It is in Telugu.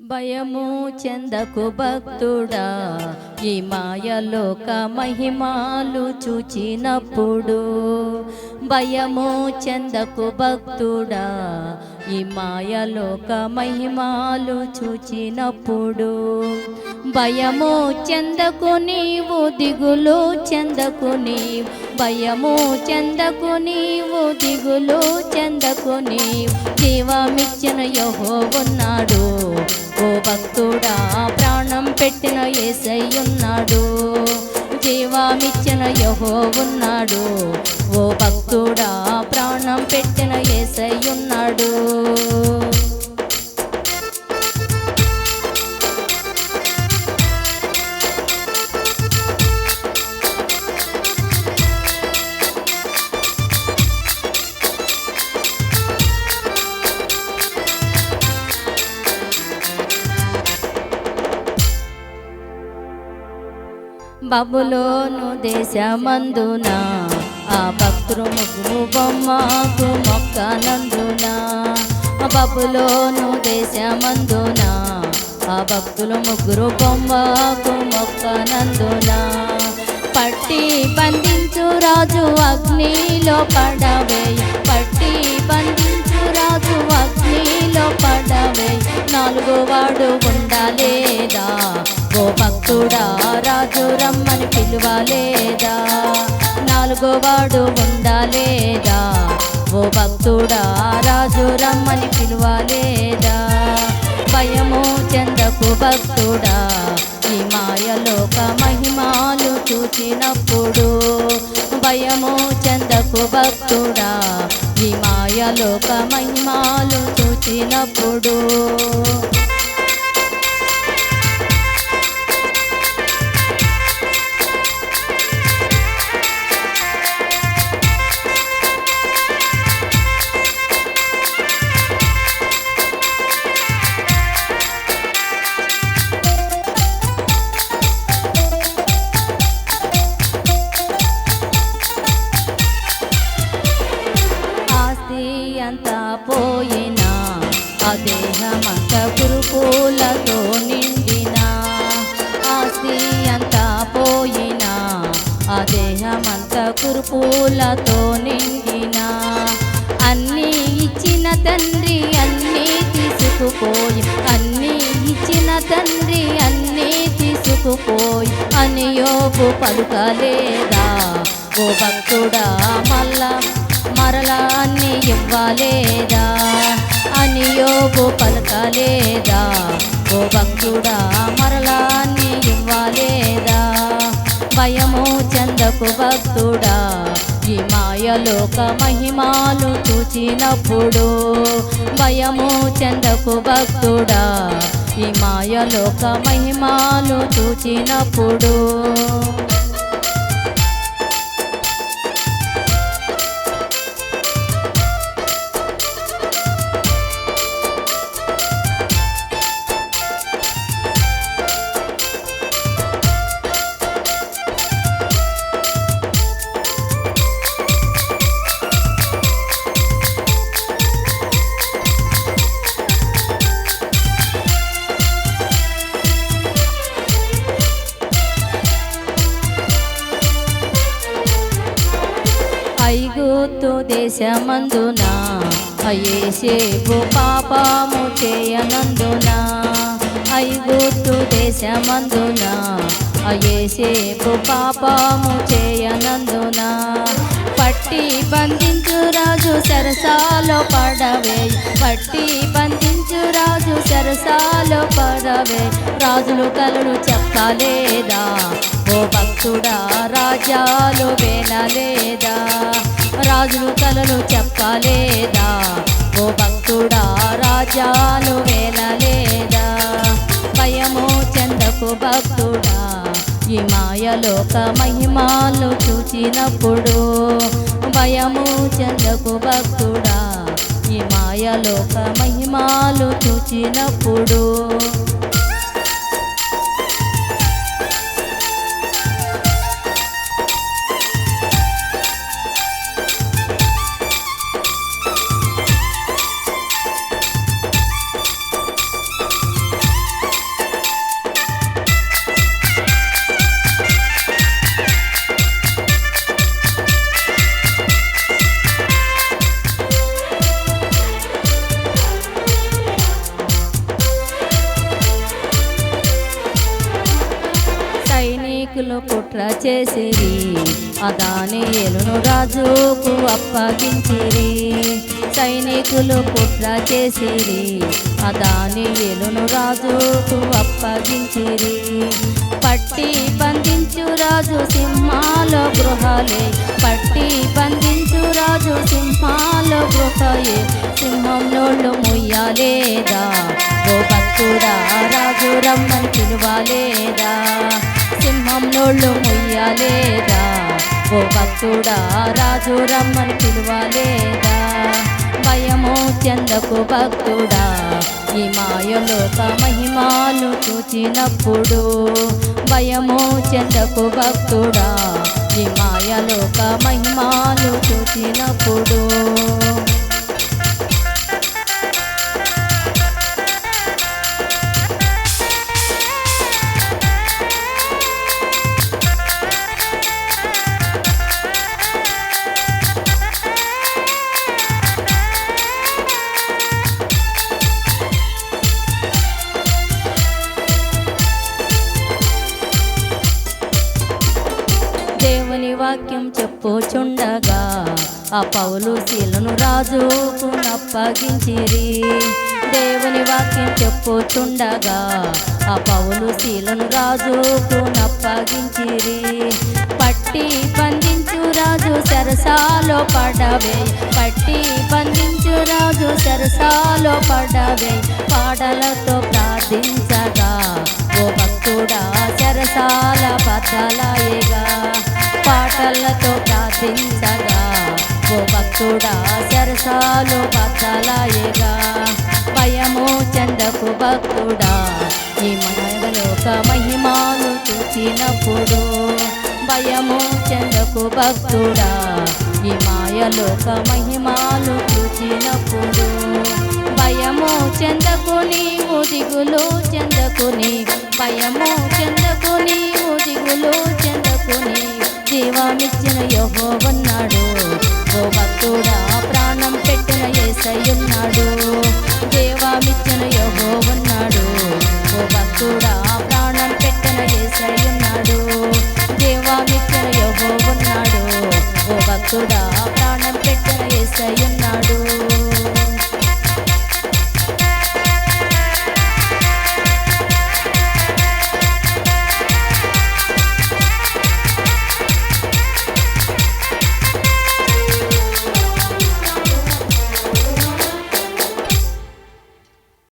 భయము చెందకు భక్తుడా ఈ మాయలోక మహిమాలు చూచినప్పుడు. భయము చెందకు భక్తుడా ఈ మాయలోక మహిమాలు చూచినప్పుడు. భయము చెందకు నీవు దిగులు చెందకు నీవు భయము చెందకు నీవు దిగులు చెందకు నీవు. జీవమిచ్చిన యహో ఉన్నాడు ఓ భక్తుడా ప్రాణం పెట్టిన ఏసయ్యున్నాడు. జీవామిచ్చిన యహో ఉన్నాడు ఓ భక్తుడా ప్రాణం పెట్టిన ఏసయ్యున్నాడు. బబులోను దేశమందున? ఆ భక్తులు ముగ్గురు బొమ్మకు మొక్కనందున? బబులోను దేశమందున? ఆ భక్తులు ముగ్గురు బొమ్మకు మొక్కనందున? పట్టి బంధించు రాజు అగ్నిలో పడవే. పట్టి బంధించు రాజు అగ్నిలో పడవే. నాలుగు వాడు ఉండాలేదా? ఓ రమ్మని పిలువలేదా? నాలుగో వాడు ఉండాలేదా? ఓ భక్తుడా రాజు రమ్మని పిలువలేదా? భయము చెందకు భక్తుడా ఈ మాయలోక మహిమాలు చూచినప్పుడు భయము చెందకు భక్తుడా ఈ మాయలోక మహిమాలు చూచినప్పుడు కురుపులతో నిండినా ఆస్తి అంతా పోయినా ఆ దేహమంత కురుపులతో నిండినా. అన్నీ ఇచ్చిన తండ్రి అన్నీ తీసుకుపోయి అన్నీ ఇచ్చిన తండ్రి అన్నీ తీసుకుపోయి అని యోపు పలుకలేదా ఓ భక్తుడా మళ్ళా మరలా అన్ని ఇవ్వలేదా? అని యోగు పలకలేదా? ఓ భక్తుడా మరలా అన్ని ఇవ్వలేదా? భయము చందకు భక్తుడా ఈ మాయలోక మహిమాలు చూచినప్పుడు భయము చందకు భక్తుడా ఈ మాయలోక మహిమాలు చూచినప్పుడు ఐగుతు దేశమందున అయేసేపు పాపము చేయనందున. ఐగుతు దేశమందున అయేసేపు పాపము చేయనందున. పట్టి బంధించు రాజు సరసాలో పడవే పట్టి బంధించు రాజు సరసాలో పడవే. రాజులు కలలు చెప్పలేదా? ఓ భక్తుడా రాజ్యాలు వేలలేదా? రాజులు కలలు చెప్పలేదా? ఓ భక్తుడా రాజ్యాలు వేలలేదా భయము చెందకు భక్తుడా ఈ మాయలోక మహిమాలు చూచినప్పుడు భయము చెందకు భక్తుడా ఈ మాయలోక మహిమాలు చూచినప్పుడు కుట్ర చేసిరి అదాని ఎలును రాజుకు అప్పగించిరి సైనికులు కుట్ర చేసిరి అదాని ఎలును రాజుకు అప్పగించిరి పట్టి బంధించు రాజు సింహాల గృహాలే. పట్టి బంధించు రాజు సింహా గృహయే సింహం నోళ్ళు ముయ్యాలేదా? ఓ భక్తుడా రాజు రమ్మని పిలువాలేదా? సింహం నోళ్ళు ముయ్యాలేదా? ఓ భక్తుడా రాజు రమ్మని పిలువాలేదా? భయము చెందకు భక్తుడా ఈ మాయలోక మహిమాను చూచినప్పుడు భయము చెందకు భక్తుడా ఈ మాయలోక మహిమాలు చూచినప్పుడు పోచుండగా చెప్పుచుండగా ఆ పౌలు శీలను రాజుకు నప్పగించిరి దేవుని వాక్యం చెప్పుచుండగా ఆ పౌలు శీలను రాజుకు నప్పగించిరి పట్టి బంధించు రాజు సరసాలో పడవే పట్టి బంధించు రాజు సరసాలో పడవే పాటలతో ప్రార్థించగా. ఓ భక్తుడా సరసాల బద్దలాయిగా పాటలతో ప్రార్థించగా. ఓ భక్తుడా సరసాలు పచ్చలాయగా భయము చందకు భక్తుడా ఈ మనలోక మహిమాలు చూచినప్పుడు భయము చందకు భక్తుడా ఈ మాయలోక మహిమాలు చూచినప్పుడు భయము చెందకు నీవు దిగులు చెందకుని భయము చెందకు నీవు దిగులు చెందకుని జీవాన్నిచ్చిన యహోవన్నాడు. ఓ భక్తుడా ప్రాణం పెట్టిన ఏసయ్యున్నాడు. జీవామిచ్చిన యహోవన్నాడు. ఓ భక్తుడా ప్రాణం పెట్టిన ఏసయ్యున్నాడు. జీవామిచ్చిన యహోవన్నాడు. ఓ భక్తుడా